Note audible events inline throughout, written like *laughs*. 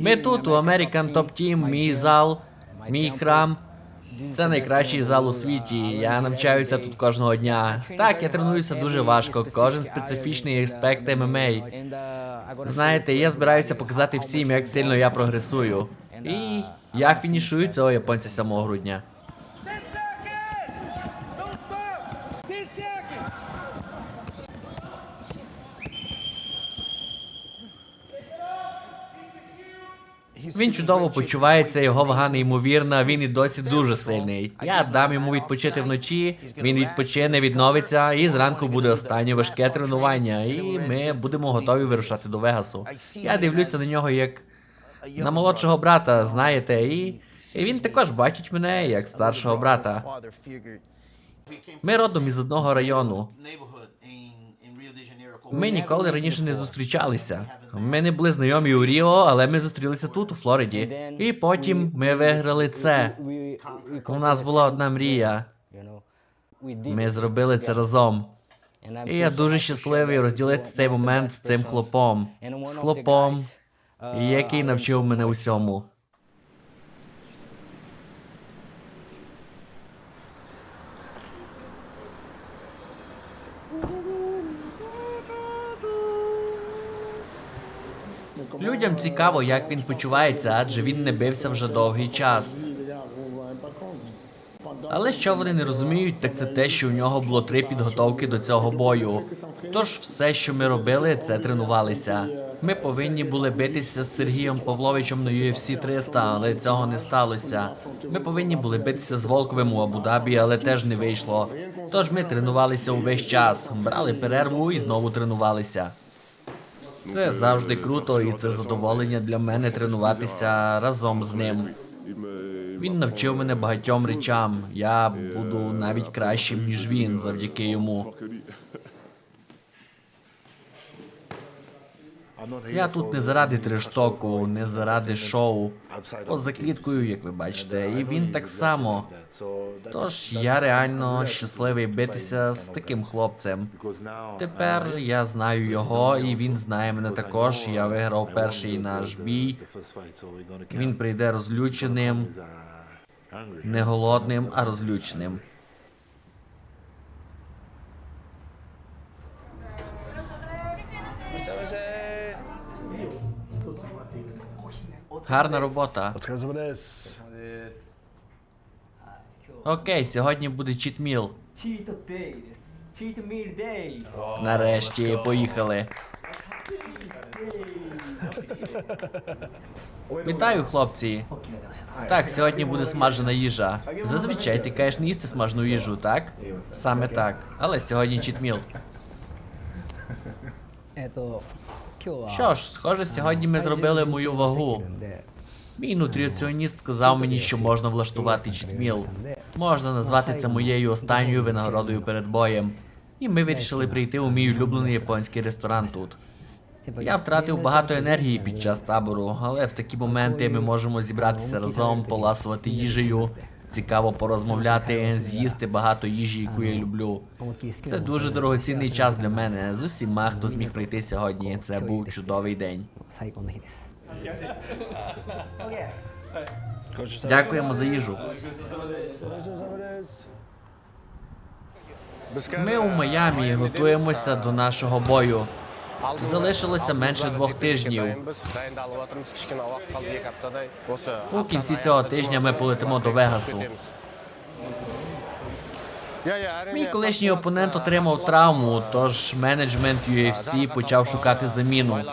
Ми тут, у American Top Team, мій зал, мій храм. Це найкращий зал у світі. Я навчаюся тут кожного дня. Так, я тренуюся дуже важко. Кожен специфічний аспект ММА. Знаєте, я збираюся показати всім, як сильно я прогресую. І я фінішую цього японця 7 грудня. Він чудово почувається, його вага неймовірна, він і досі дуже сильний. Я дам йому відпочити вночі, він відпочине, відновиться, і зранку буде останнє важке тренування, і ми будемо готові вирушати до Вегасу. Я дивлюся на нього як на молодшого брата, знаєте, і, і він також бачить мене як старшого брата. Ми родом із одного району. Ми ніколи раніше не зустрічалися. Ми не були знайомі у Ріо, але ми зустрілися тут, у Флориді. І потім ми виграли це. У нас була одна мрія. Ми зробили це разом. І я дуже щасливий розділити цей момент з цим хлопом. З хлопом, який навчив мене усьому. Людям цікаво, як він почувається, адже він не бився вже довгий час. Але що вони не розуміють, так це те, що у нього було три підготовки до цього бою. Тож все, що ми робили, це тренувалися. Ми повинні були битися з Сергієм Павловичем на UFC 300, але цього не сталося. Ми повинні були битися з Волковим у Абу-Дабі, але теж не вийшло. Тож ми тренувалися увесь час, брали перерву і знову тренувалися. Це завжди круто, і це задоволення для мене тренуватися разом з ним. Він навчив мене багатьом речам. Я буду навіть кращим, ніж він, завдяки йому. Я тут не заради трештоку, не заради шоу. Поза кліткою, як ви бачите, і він так само. Тож я реально щасливий битися з таким хлопцем. Тепер я знаю його, і він знає мене також. Я виграв перший наш бій. Він прийде розлюченим, не голодним, а розлюченим. Гарна робота. Окей, сьогодні буде чітміл. Нарешті поїхали. Вітаю, хлопці. Так, сьогодні буде смажена їжа. Зазвичай ти каєш не їсти смажену їжу, так? Саме так. Але сьогодні чітміл. Що ж, схоже, сьогодні ми зробили мою вагу. Мій нутриціоніст сказав мені, що можна влаштувати чітміл. Можна назвати це моєю останньою винагородою перед боєм. І ми вирішили прийти у мій улюблений японський ресторан тут. Я втратив багато енергії під час табору, але в такі моменти ми можемо зібратися разом, поласувати їжею Цікаво порозмовляти, з'їсти багато їжі, яку я люблю. Це дуже дорогоцінний час для мене з усіма, хто зміг прийти сьогодні. Це був чудовий день. Дякуємо за їжу. Ми у Майамі готуємося до нашого бою. Залишилося менше двох тижнів. У кінці цього тижня ми полетимо до Вегасу. Мій колишній опонент отримав травму, тож менеджмент UFC почав шукати заміну.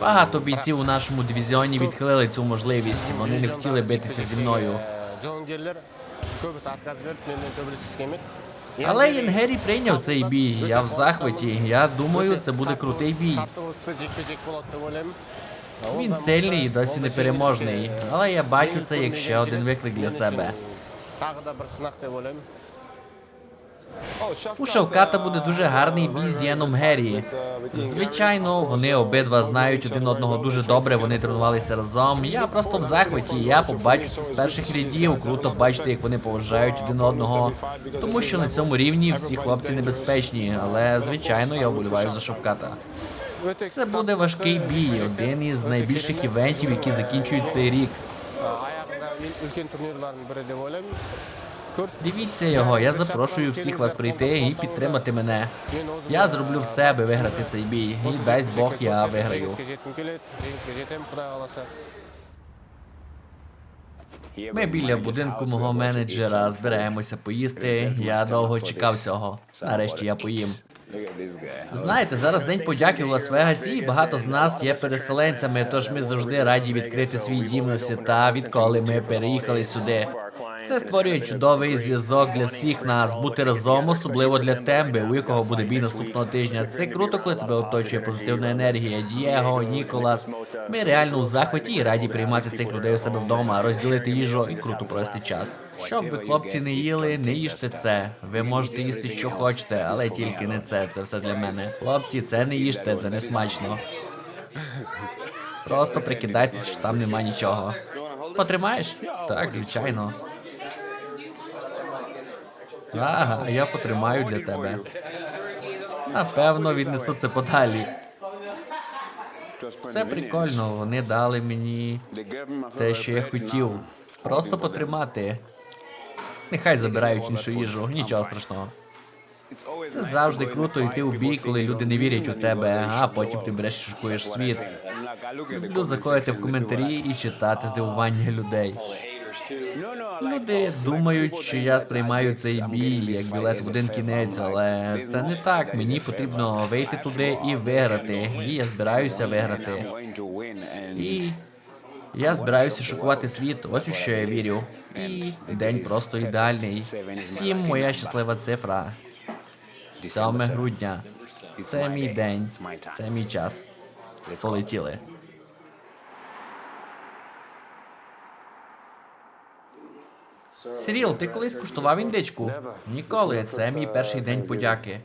Багато бійців у нашому дивізіоні відхилили цю можливість. Вони не хотіли битися зі мною. Але Єнгері прийняв цей бій. Я в захваті. Я думаю, це буде крутий бій. Він сильний і досі непереможний. Але я бачу це як ще один виклик для себе. У Шавката буде дуже гарний бій з Єном Геррі. Звичайно, вони обидва знають один одного дуже добре. Вони тренувалися разом. Я просто в захваті. Я побачу це з перших рядів. Круто бачити, як вони поважають один одного. Тому що на цьому рівні всі хлопці небезпечні. Але звичайно, я вболіваю за Шавката. Це буде важкий бій, один із найбільших івентів, які закінчують цей рік. аяғында үлкен турнирлардың бірі деп ойлаймын көрсетіп Дивіться його, я запрошую всіх вас прийти і підтримати мене. Я зроблю все, аби виграти цей бій. І дасть Бог, я виграю. жеңіске жеткім келеді жеңіске жетемін құдай қаласа Ми біля будинку мого менеджера збираємося поїсти. Я довго чекав цього. Нарешті я поїм. Знаєте, зараз день подяки у Лас-Вегасі, і багато з нас є переселенцями, тож ми завжди раді відкрити свій дім на свята, відколи ми переїхали сюди. Це створює чудовий зв'язок для всіх нас, бути разом, особливо для Темби, у якого буде бій наступного тижня. Це круто, коли тебе оточує позитивна енергія. Дієго, Ніколас. Ми реально у захваті і раді приймати цих людей у себе вдома, розділити їжу і круто провести час. Щоб ви, хлопці, не їли, не їжте це. Ви можете їсти, що хочете, але тільки не це. Це все для мене. Хлопці, це не їжте, це не смачно. Просто прикидайтесь, що там нема нічого. Потримаєш? Так, звичайно. Ага, я потримаю для тебе. Напевно, віднесу це подалі. Це прикольно, вони дали мені те, що я хотів. Просто потримати. Нехай забирають іншу їжу, нічого страшного. Це завжди круто йти у бій, коли люди не вірять у тебе, а потім ти береш і світ. Люблю заходити в коментарі і читати здивування людей. Люди думають, що я сприймаю цей бій як білет в один кінець, але це не так. Мені потрібно вийти туди і виграти. І я збираюся виграти. І я збираюся шокувати світ. Ось у що я вірю. І день просто ідеальний. Сім моя щаслива цифра. 7 грудня. Це мій день. Це мій час. Полетіли. Сиріл, ти колись куштував індичку? Ніколи. Це мій перший день подяки.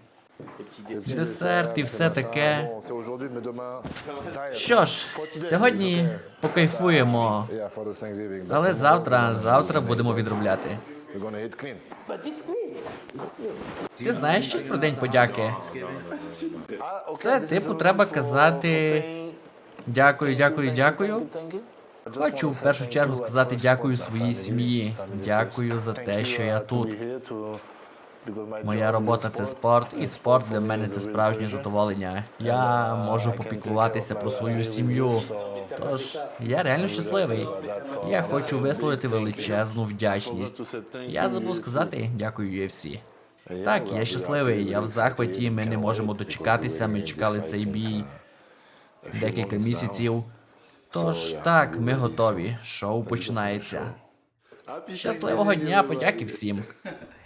Десерт і все таке. Що ж, сьогодні покайфуємо, але завтра, завтра будемо відробляти. Ти знаєш щось про день подяки? Це типу треба казати дякую, дякую, дякую. Хочу в першу чергу сказати дякую своїй сім'ї. Дякую за те, що я тут. Моя робота це спорт, і спорт для мене це справжнє задоволення. Я можу попіклуватися про свою сім'ю. Тож я реально щасливий. Я хочу висловити величезну вдячність. Я забув сказати дякую UFC. Так, я щасливий. Я в захваті. Ми не можемо дочекатися. Ми чекали цей бій декілька місяців. Тож так, ми готові. Шоу починається. Щасливого дня, подяки всім. *laughs*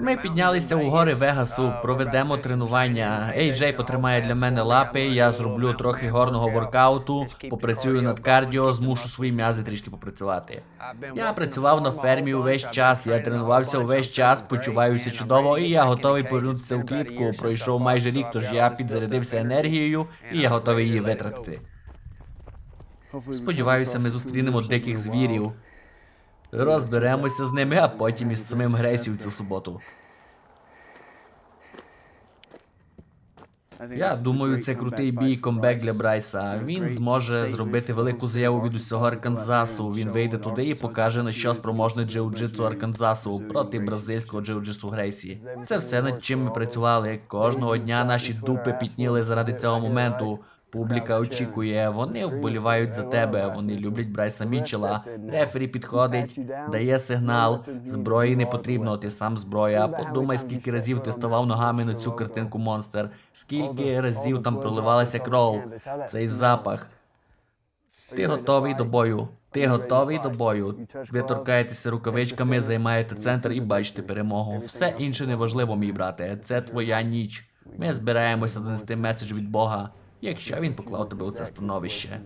Ми піднялися у гори Вегасу, проведемо тренування. Ей-Джей потримає для мене лапи. Я зроблю трохи горного воркауту, попрацюю над кардіо, змушу свої м'язи трішки попрацювати. Я працював на фермі увесь час. Я тренувався увесь час, почуваюся чудово, і я готовий повернутися у клітку. Пройшов майже рік, тож я підзарядився енергією, і я готовий її витратити. Сподіваюся, ми зустрінемо диких звірів. Розберемося з ними, а потім із самим Грейсі цю суботу. Я думаю, це крутий бій комбек для Брайса. Він зможе зробити велику заяву від усього Арканзасу. Він вийде туди і покаже на що спроможний джиу-джитсу Арканзасу проти бразильського джиу-джитсу Грейсі. Це все над чим ми працювали. Кожного дня наші дупи пітніли заради цього моменту. Публіка очікує, вони вболівають за тебе. Вони люблять Брайса Мітчела. Рефері підходить, дає сигнал. Зброї не потрібно, ти сам зброя. Подумай, скільки разів ти ставав ногами на цю картинку монстр. Скільки разів там проливалася кров. Цей запах. Ти готовий до бою. Ти готовий до бою. Ви торкаєтеся рукавичками, займаєте центр і бачите перемогу. Все інше неважливо, мій брате. Це твоя ніч. Ми збираємося донести меседж від Бога, якщо він поклав тебе у це становище.